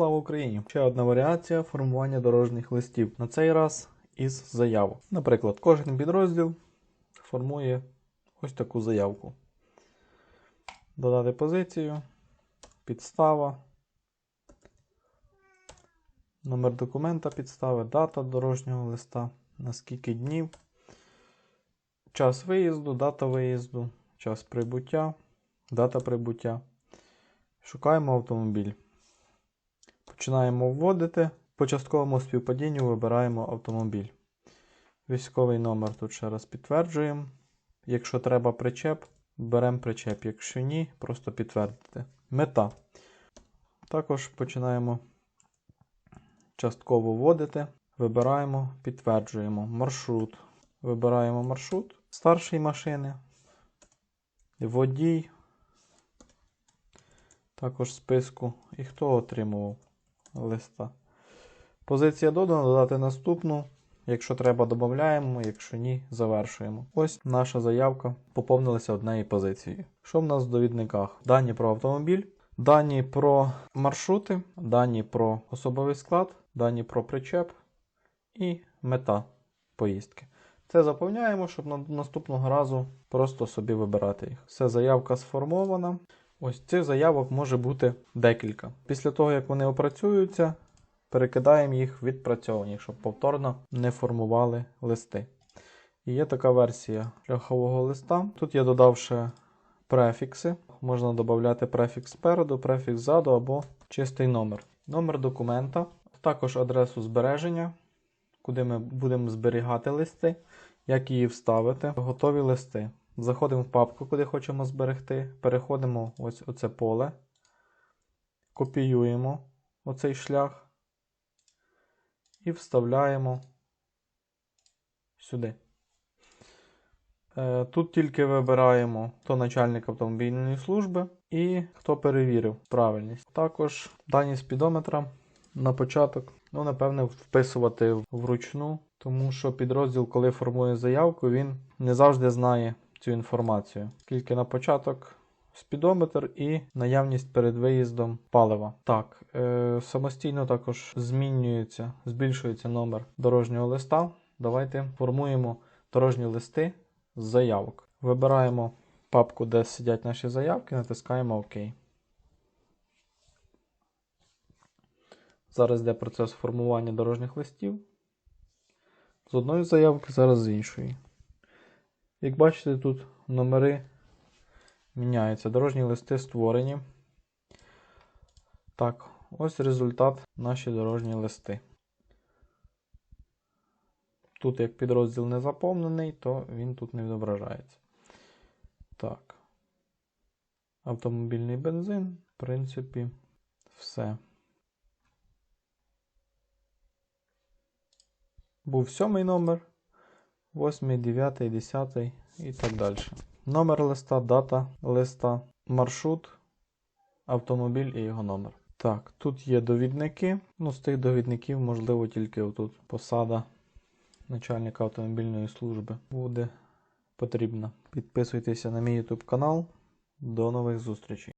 Слава Україні! Ще одна варіація формування дорожніх листів. На цей раз із заявок. Наприклад, кожен підрозділ формує ось таку заявку. Додати позицію, підстава, номер документа підстави, дата дорожнього листа, на скільки днів, час виїзду, дата виїзду, час прибуття, дата прибуття. Шукаємо автомобіль. Починаємо вводити. По частковому співпадінню вибираємо автомобіль. Військовий номер тут ще раз підтверджуємо. Якщо треба причеп, беремо причеп. Якщо ні, просто підтвердити. Мета. Також починаємо частково вводити. Вибираємо, підтверджуємо маршрут. Вибираємо маршрут старшої машини. Водій. Також списку. І хто отримував листа. Позиція додана, додати наступну. Якщо треба, додаємо, якщо ні, завершуємо. Ось наша заявка поповнилася однією позицією. Що в нас в довідниках? Дані про автомобіль, дані про маршрути, дані про особовий склад, дані про причеп і мета поїздки. Це заповняємо, щоб наступного разу просто собі вибирати їх. Все, заявка сформована. Ось цих заявок може бути декілька. Після того, як вони опрацюються, перекидаємо їх в відпрацьовані, щоб повторно не формували листи. І є така версія шляхового листа. Тут я додав ще префікси. Можна додати префікс спереду, префікс ззаду або чистий номер. Номер документа, також адресу збереження, куди ми будемо зберігати листи, як її вставити, готові листи. Заходимо в папку, куди хочемо зберегти. Переходимо ось оце поле. Копіюємо оцей шлях і вставляємо сюди. Е, Тут тільки вибираємо, хто начальник автомобільної служби і хто перевірив правильність. Також дані спідометра на початок, ну, напевне, вписувати вручну, тому що підрозділ, коли формує заявку, він не завжди знає цю інформацію. Скільки на початок спідометр і наявність перед виїздом палива. Так, е, самостійно також змінюється, збільшується номер дорожнього листа. Давайте формуємо дорожні листи з заявок. Вибираємо папку, де сидять наші заявки, натискаємо ОК. Зараз йде процес формування дорожніх листів. З одної заявки, зараз з іншої. Як бачите, тут номери міняються. Дорожні листи створені. Так, ось результат наші дорожні листи. Тут, як підрозділ не заповнений, то він тут не відображається. Так. Автомобільний бензин, в принципі, все. Був сьомий номер, восьмий, дев'ятий, десятий і так далі. Номер листа, дата листа, маршрут, автомобіль і його номер. Так, тут є довідники. Ну, з тих довідників, можливо, тільки отут посада начальника автомобільної служби буде потрібна. Підписуйтеся на мій YouTube канал. До нових зустрічей.